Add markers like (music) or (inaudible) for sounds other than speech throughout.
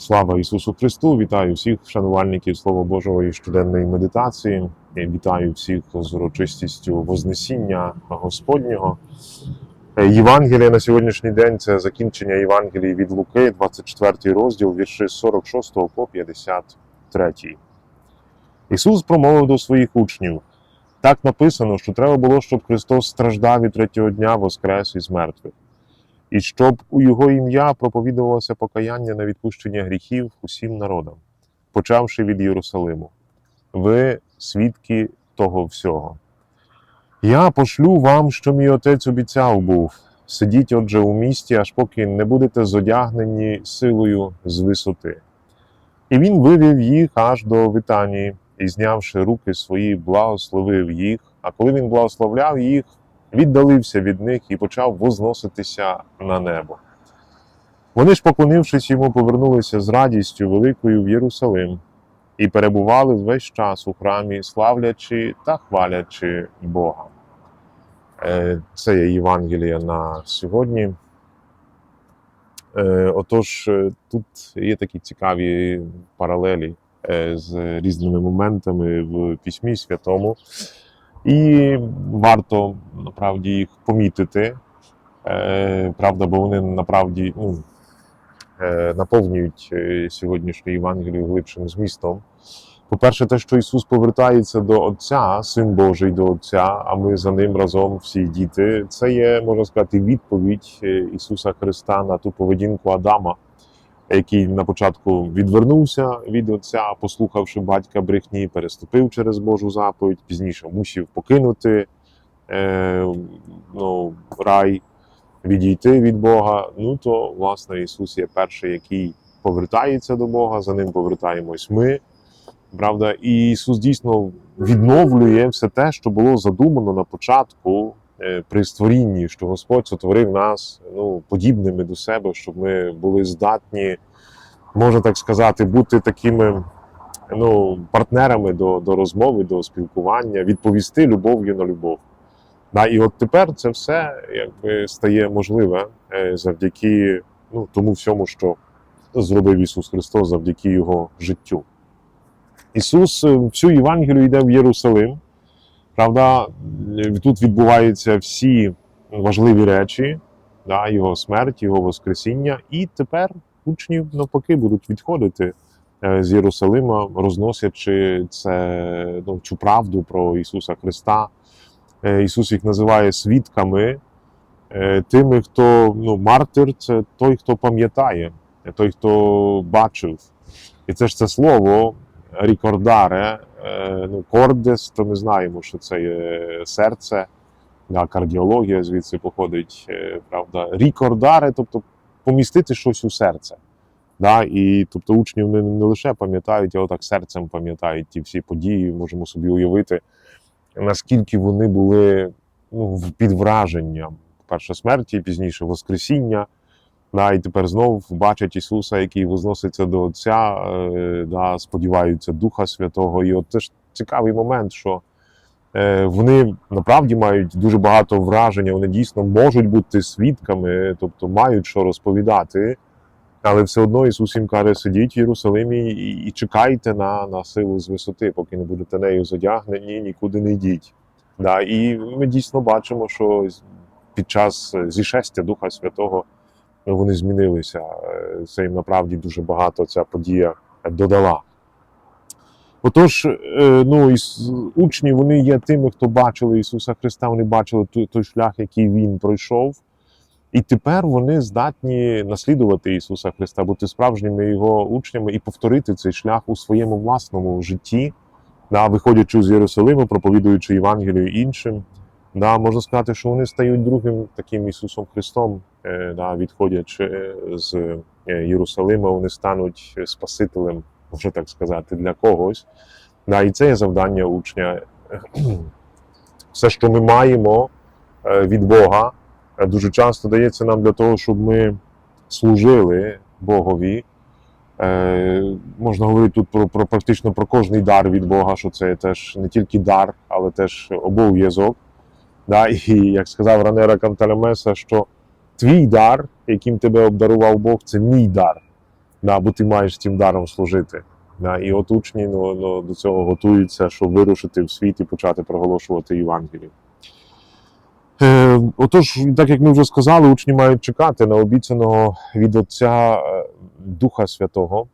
Слава Ісусу Христу! Вітаю всіх шанувальників Слова Божого і щоденної медитації. Вітаю всіх з урочистістю Вознесіння Господнього. Е, Євангелія на сьогоднішній день це закінчення Євангелії від Луки, 24 розділ, вірші 46 по 53. Ісус промовив до своїх учнів. Так написано, що треба було, щоб Христос страждав і третього дня воскрес із мертвих і щоб у його ім'я проповідувалося покаяння на відпущення гріхів усім народам, почавши від Єрусалиму. Ви свідки того всього. Я пошлю вам, що мій отець обіцяв був. Сидіть, отже, у місті, аж поки не будете зодягнені силою з висоти. І він вивів їх аж до Витанії, і, знявши руки свої, благословив їх. А коли він благословляв їх, віддалився від них і почав возноситися на небо. Вони ж, поклонившись йому, повернулися з радістю великою в Єрусалим і перебували весь час у храмі, славлячи та хвалячи Бога. Е, Це є Євангелія на сьогодні. Е, Отож, е, тут є такі цікаві паралелі з різними моментами в Письмі Святому. І варто направді їх помітити, е, правда, бо вони направді ну, е, наповнюють е, сьогоднішню Євангелію глибшим змістом. По-перше, те, що Ісус повертається до Отця, Син Божий до Отця, а ми за ним разом всі діти, це є, можна сказати, відповідь Ісуса Христа на ту поведінку Адама, який на початку відвернувся від Отця, послухавши батька брехні, переступив через Божу заповідь, пізніше мусив покинути е, ну, рай, відійти від Бога. Ну то, власне, Ісус є перший, який повертається до Бога, за ним повертаємось ми. Правда, і Ісус дійсно відновлює все те, що було задумано на початку при створінні, що Господь сотворив нас ну, подібними до себе, щоб ми були здатні, можна так сказати, бути такими ну, партнерами до, до розмови, до спілкування, відповісти любов'ю на любов. Да, і от тепер це все якби стає можливе е, завдяки ну, тому всьому, що зробив Ісус Христос завдяки Його життю. Ісус е, всю Євангелію йде в Єрусалим. Правда, тут відбуваються всі важливі речі, да, Його смерть, Його Воскресіння. І тепер учні навпаки будуть відходити е, з Єрусалима, розносячи це, ну, цю правду про Ісуса Христа. Е, Ісус їх називає свідками, е, тими, хто ну, мартир це той, хто пам'ятає, той, хто бачив. І це ж це слово рікордаре, е, ну, кордес, то ми знаємо, що це є серце, да, кардіологія звідси походить, е, правда. Рікордаре, тобто помістити щось у серце. Да, і тобто учні вони не лише пам'ятають, а отак серцем пам'ятають ті всі події, можемо собі уявити, наскільки вони були ну, під враженням перше смерті, пізніше Воскресіння. Да, і тепер знов бачать Ісуса, який возноситься до Отця, е, да, сподіваються Духа Святого. І от це ж цікавий момент, що е, вони направді мають дуже багато враження, вони дійсно можуть бути свідками, тобто мають що розповідати. Але все одно Ісус їм каже, сидіть в Єрусалимі і, і чекайте на, на силу з висоти, поки не будете нею задягнені, нікуди не йдіть. Да, і ми дійсно бачимо, що під час зішестя Духа Святого вони змінилися. Е, Це їм направді дуже багато ця подія додала. Отож, е, ну, учні вони є тими, хто бачили Ісуса Христа, вони бачили той, той шлях, який Він пройшов. І тепер вони здатні наслідувати Ісуса Христа, бути справжніми Його учнями і повторити цей шлях у своєму власному житті, да, виходячи з Єрусалиму, проповідуючи Євангелію іншим. Да, можна сказати, що вони стають другим таким Ісусом Христом, е, да, відходячи е, з е, Єрусалима, вони стануть Спасителем, можна так сказати, для когось. Да, і це є завдання учня. (clears throat) Все, що ми маємо від Бога, дуже часто дається нам для того, щоб ми служили Богові. Можна говорити тут про, про практично про кожний дар від Бога, що це теж не тільки дар, але теж обов'язок. Да? І як сказав Ранера Канталемеса, що твій дар, яким тебе обдарував Бог, це мій дар. да, бо ти маєш цим даром служити. Да, і от учні ну, ну, до цього готуються, щоб вирушити в світ і почати проголошувати Євангелію. Е, отож, так як ми вже сказали, учні мають чекати на обіцяного від Отця е, Духа Святого.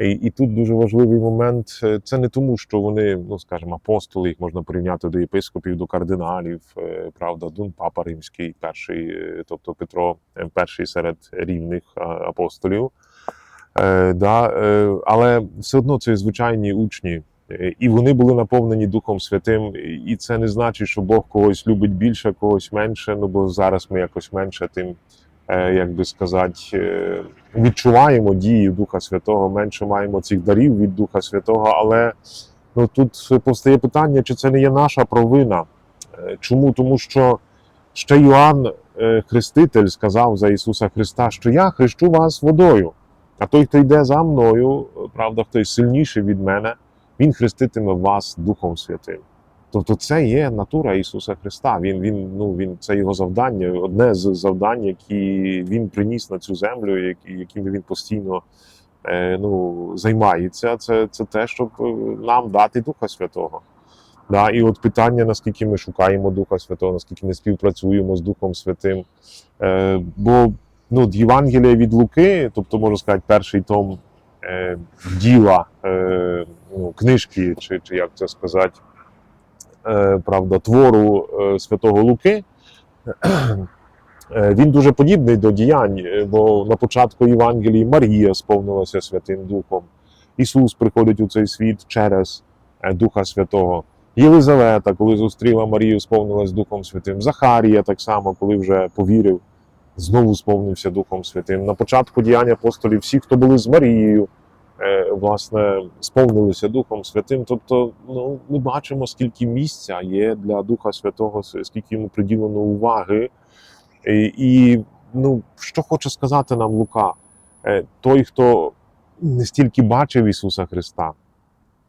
І, і тут дуже важливий момент. е, Це не тому, що вони, ну скажімо, апостоли, їх можна порівняти до єпископів, до кардиналів, е, правда, Дун Папа Римський, перший, е, тобто Петро, перший серед рівних апостолів. Е, да, е, але все одно це звичайні учні. І вони були наповнені Духом Святим, і це не значить, що Бог когось любить більше, когось менше. Ну бо зараз ми якось менше тим, як би сказати, е, відчуваємо дії Духа Святого, менше маємо цих дарів від Духа Святого. Але ну тут повстає питання, чи це не є наша провина? Е, Чому? Тому що ще Йоанн е, Хреститель сказав за Ісуса Христа, що я хрещу вас водою. А той, хто йде за мною, правда, хто сильніший від мене, він хреститиме вас Духом Святим. Тобто це є натура Ісуса Христа. Він, він, ну, він, це його завдання, одне з завдань, які він приніс на цю землю, які, якими він постійно е, ну, займається. Це, це те, щоб е, нам дати Духа Святого. Да, і от питання, наскільки ми шукаємо Духа Святого, наскільки ми співпрацюємо з Духом Святим. Е, бо ну, Євангелія від Луки, тобто можна сказати, перший том е, діла, е, ну, книжки, чи, чи як це сказати, правда, твору е, святого Луки. Е, Він дуже подібний до діянь, е, бо на початку Євангелії Марія сповнилася Святим Духом. Ісус приходить у цей світ через е, Духа Святого. Єлизавета, коли зустріла Марію, сповнилась Духом Святим. Захарія так само, коли вже повірив, знову сповнився Духом Святим. На початку діянь апостолів всі, хто були з Марією, е, власне, сповнилися Духом Святим. Тобто, ну, ми бачимо, скільки місця є для Духа Святого, скільки йому приділено уваги. І, ну, що хоче сказати нам Лука? Е, Той, хто не стільки бачив Ісуса Христа,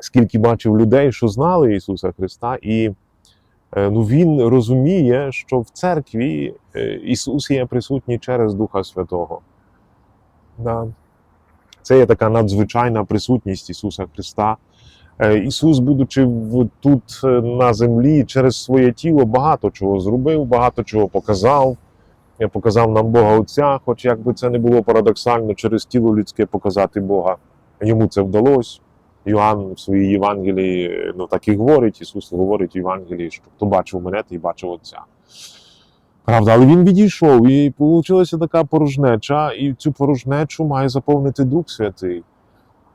скільки бачив людей, що знали Ісуса Христа, і е, ну, Він розуміє, що в церкві е, Ісус є присутній через Духа Святого. Да. Це є така надзвичайна присутність Ісуса Христа. Е, Ісус, будучи тут е, на землі, через своє тіло багато чого зробив, багато чого показав. Показав нам Бога Отця, хоч як би це не було парадоксально, через тіло людське показати Бога. Йому це вдалося. Йоанн в своїй Євангелії е, ну, так і говорить, Ісус говорить в Євангелії, що хто бачив мене, той бачив Отця. Правда, але він відійшов, і вийшла така порожнеча, і цю порожнечу має заповнити Дух Святий.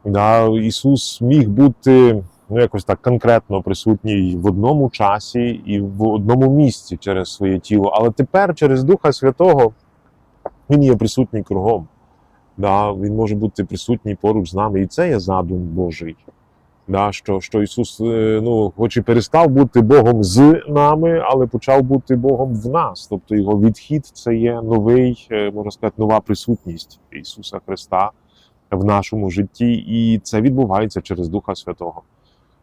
Да, Ісус міг бути ну, якось так конкретно присутній в одному часі і в одному місці через своє тіло. Але тепер через Духа Святого Він є присутній кругом. Да, він може бути присутній поруч з нами. І це є задум Божий. Да, що, що Ісус, е, ну, хоч і перестав бути Богом з нами, але почав бути Богом в нас. Тобто його відхід це є новий, е, можна сказати, нова присутність Ісуса Христа в нашому житті, і це відбувається через Духа Святого.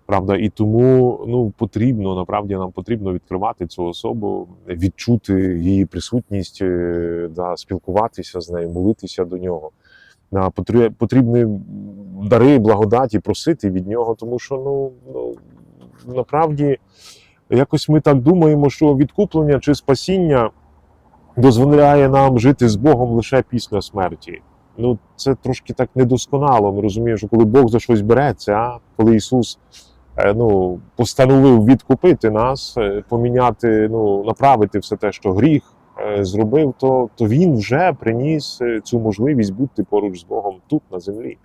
Правда, і тому ну потрібно насправді нам потрібно відкривати цю особу, відчути її присутність, е, да, спілкуватися з нею, молитися до нього. Да, потрі- потрібні дари благодаті просити від нього, тому що ну, ну насправді якось ми так думаємо, що відкуплення чи спасіння дозволяє нам жити з Богом лише після смерті. Ну, це трошки так недосконало. Ми розуміємо, що коли Бог за щось береться, коли Ісус е, ну, постановив відкупити нас, е, поміняти, ну, направити все те, що гріх е, зробив, то, то Він вже приніс цю можливість бути поруч з Богом тут, на землі.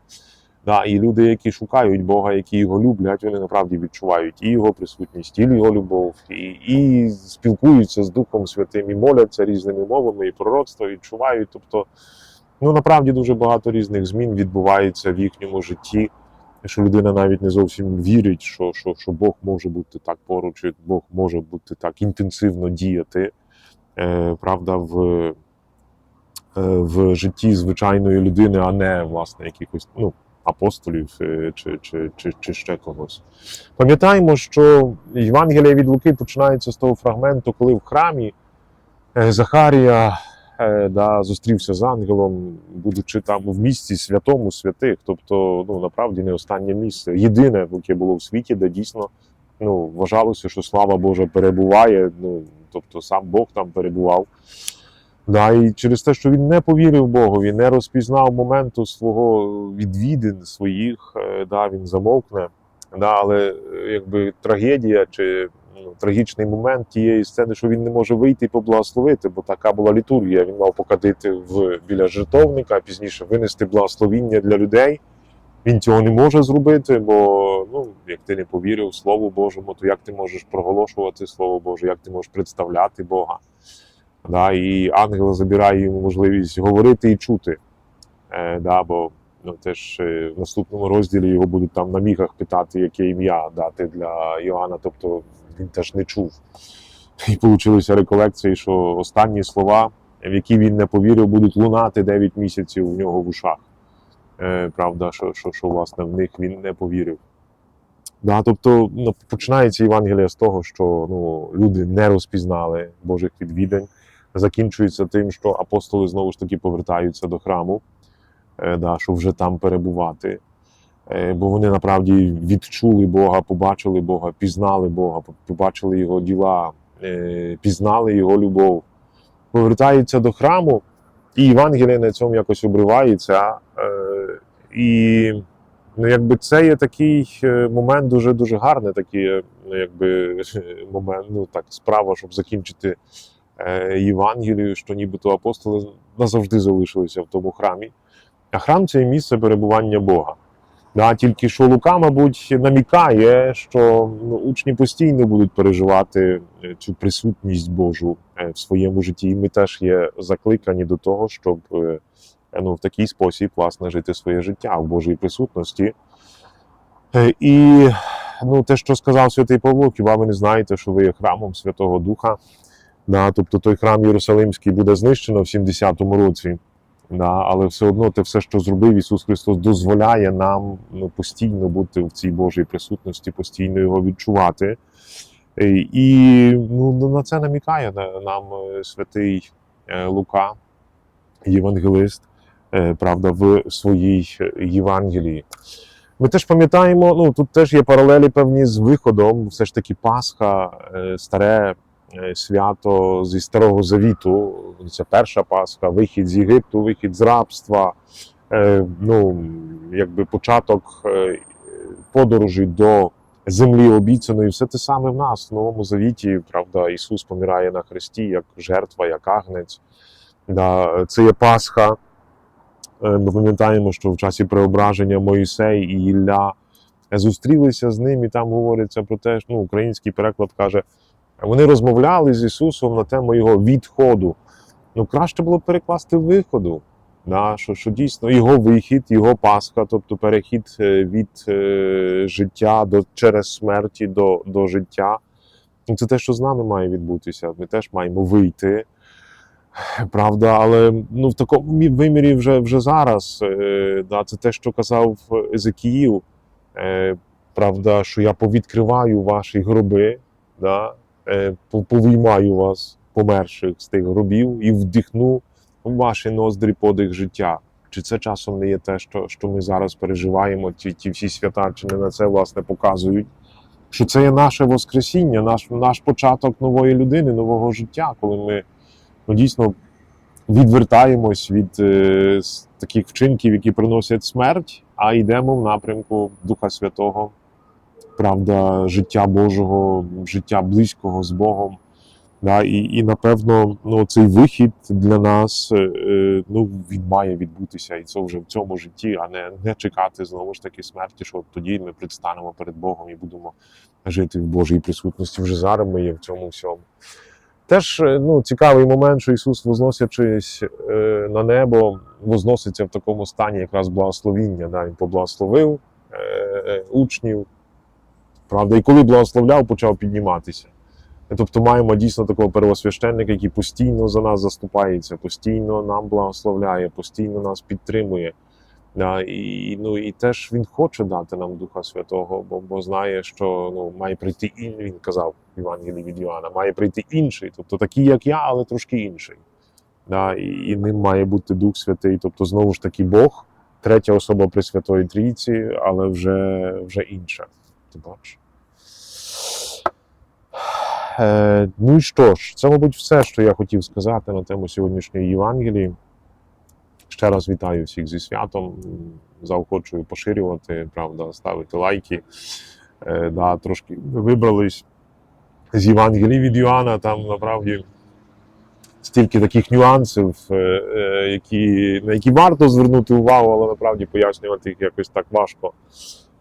Да, і люди, які шукають Бога, які його люблять, вони направді відчувають і його присутність, і його любов, і, і спілкуються з Духом Святим, і моляться різними мовами, і пророцтво відчувають. Тобто, ну направді дуже багато різних змін відбувається в їхньому житті, що людина навіть не зовсім вірить, що, що, що Бог може бути так поруч, Бог може бути так інтенсивно діяти. Е, правда, в, е, в житті звичайної людини, а не власне якихось ну, апостолів чи, чи, чи, чи ще когось. Пам'ятаємо, що Євангелія від Луки починається з того фрагменту, коли в храмі е, Захарія е, да, зустрівся з ангелом, будучи там в місці святому святих. Тобто, ну направді не останнє місце. Єдине, яке було в світі, де дійсно ну, вважалося, що слава Божа перебуває. Ну, тобто сам Бог там перебував. Да, і через те, що він не повірив Богові, не розпізнав моменту свого відвідин своїх, е, да, він замовкне. Да, але е, якби трагедія чи ну, трагічний момент тієї сцени, що він не може вийти і поблагословити, бо така була літургія. Він мав покадити в біля жертовника, пізніше винести благословіння для людей. Він цього не може зробити, бо ну, як ти не повірив Слову Божому, то як ти можеш проголошувати Слово Боже, як ти можеш представляти Бога? Да, і ангел забирає йому можливість говорити і чути. Е, да, бо ну, теж е, в наступному розділі його будуть там на мігах питати, яке ім'я дати для Йоанна. Тобто він теж не чув. І получилися реколекції, що останні слова, в які він не повірив, будуть лунати 9 місяців у нього в ушах. Е, правда, що, що, що власне в них він не повірив. Да, тобто ну, починається Євангелія з того, що ну, люди не розпізнали Божих відвідань. Закінчується тим, що апостоли знову ж таки повертаються до храму, е, да, щоб вже там перебувати. Е, бо вони насправді відчули Бога, побачили Бога, пізнали Бога, побачили Його діла, е, пізнали Його любов. Повертаються до храму, і Євангелія на цьому якось обривається. І ну, якби це є такий момент дуже дуже гарний, такий, ну, якби момент, ну так, справа, щоб закінчити Євангелію, що нібито апостоли назавжди залишилися в тому храмі. А храм це місце перебування Бога. Да, тільки що Лука, мабуть, намікає, що ну, учні постійно будуть переживати е, цю присутність Божу е, в своєму житті. І ми теж є закликані до того, щоб е, ну, в такий спосіб власне жити своє життя в Божій присутності. Е, І ну, те, що сказав святий Павло, хіба ви не знаєте, що ви є храмом Святого Духа? Да, тобто той храм Єрусалимський буде знищено в 70-му році. Да, але все одно те все, що зробив Ісус Христос, дозволяє нам ну, постійно бути в цій Божій присутності, постійно його відчувати. Е, І ну, на це намікає нам е, святий е, Лука, євангелист, правда, в своїй Євангелії. Ми теж пам'ятаємо, ну тут теж є паралелі певні з виходом, все ж таки Пасха, старе свято зі Старого Завіту. Це перша Пасха, вихід з Єгипту, вихід з рабства, е, ну, якби початок е, подорожі до землі обіцяної. Все те саме в нас, в Новому Завіті. Правда, Ісус помирає на хресті як жертва, як агнець. Да, це є Пасха. Е, Ми пам'ятаємо, що в часі преображення Моїсей і Ілля зустрілися з ним, і там говориться про те, що ну, український переклад каже, вони розмовляли з Ісусом на тему його відходу. Ну, краще було перекласти виходу. Да, що, що дійсно його вихід, його Пасха, тобто перехід е, від е, життя до, через смерті до, до життя. Ну, Це те, що з нами має відбутися. Ми теж маємо вийти. Правда, але ну, в такому вимірі вже, вже зараз. Е, да, це те, що казав Езекіїл. Е, правда, що я повідкриваю ваші гроби, да, е, по- повиймаю вас, померших з тих гробів, і вдихну в ваші ноздрі подих життя. Чи це часом не є те, що, що ми зараз переживаємо, ті, ті всі свята, чи не на це власне показують? Що це є наше Воскресіння, наш, наш початок нової людини, нового життя, коли ми ну, дійсно відвертаємось від е, таких вчинків, які приносять смерть, а йдемо в напрямку Духа Святого, правда, життя Божого, життя близького з Богом. Да, і, і напевно, ну, цей вихід для нас е, е, ну, він має відбутися, і це вже в цьому житті, а не, не чекати знову ж таки смерті, що тоді ми предстанемо перед Богом і будемо жити в Божій присутності. Вже зараз ми є в цьому всьому. Теж е, ну, цікавий момент, що Ісус, возносячись на небо, возноситься в такому стані якраз благословіння. Да? Він поблагословив е, учнів. Правда, і коли благословляв, почав підніматися. Тобто маємо дійсно такого первосвященника, який постійно за нас заступається, постійно нам благословляє, постійно нас підтримує. Да, і, ну, і теж він хоче дати нам Духа Святого, бо, бо знає, що ну, має прийти інший, він казав в Євангелії від Іоанна, має прийти інший, тобто такий, як я, але трошки інший. да, і, і ним має бути Дух Святий. Тобто, знову ж таки, Бог, третя особа Пресвятої Трійці, але вже, вже інша. Ти. Е, ну і що ж, це, мабуть, все, що я хотів сказати на тему сьогоднішньої Євангелії. Ще раз вітаю всіх зі святом. Заохочую поширювати, правда, ставити лайки. Е, да, трошки вибрались з Євангелії від Йоанна, там насправді стільки таких нюансів, е, е, які, на які варто звернути увагу, але насправді пояснювати їх якось так важко.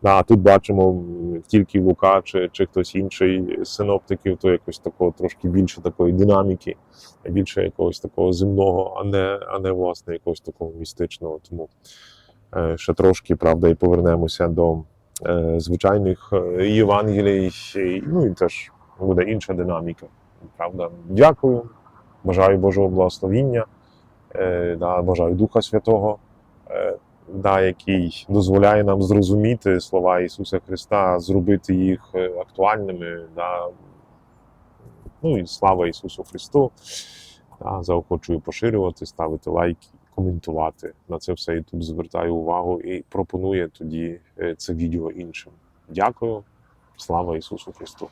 Да, тут бачимо тільки Лука чи, чи хтось інший з синоптиків, то якось такого трошки більше такої динаміки, більше якогось такого земного, а не, а не власне якогось такого містичного. Тому е, ще трошки, правда, і повернемося до е, звичайних е, Євангелій. Ну і теж буде інша динаміка. Правда, дякую. Бажаю Божого благословіння, бажаю Духа Святого, да, який дозволяє нам зрозуміти слова Ісуса Христа, зробити їх е, актуальними. Да. Ну і слава Ісусу Христу. Да, заохочую поширювати, ставити лайки, коментувати. На це все YouTube звертає увагу і пропонує тоді е, це відео іншим. Дякую. Слава Ісусу Христу!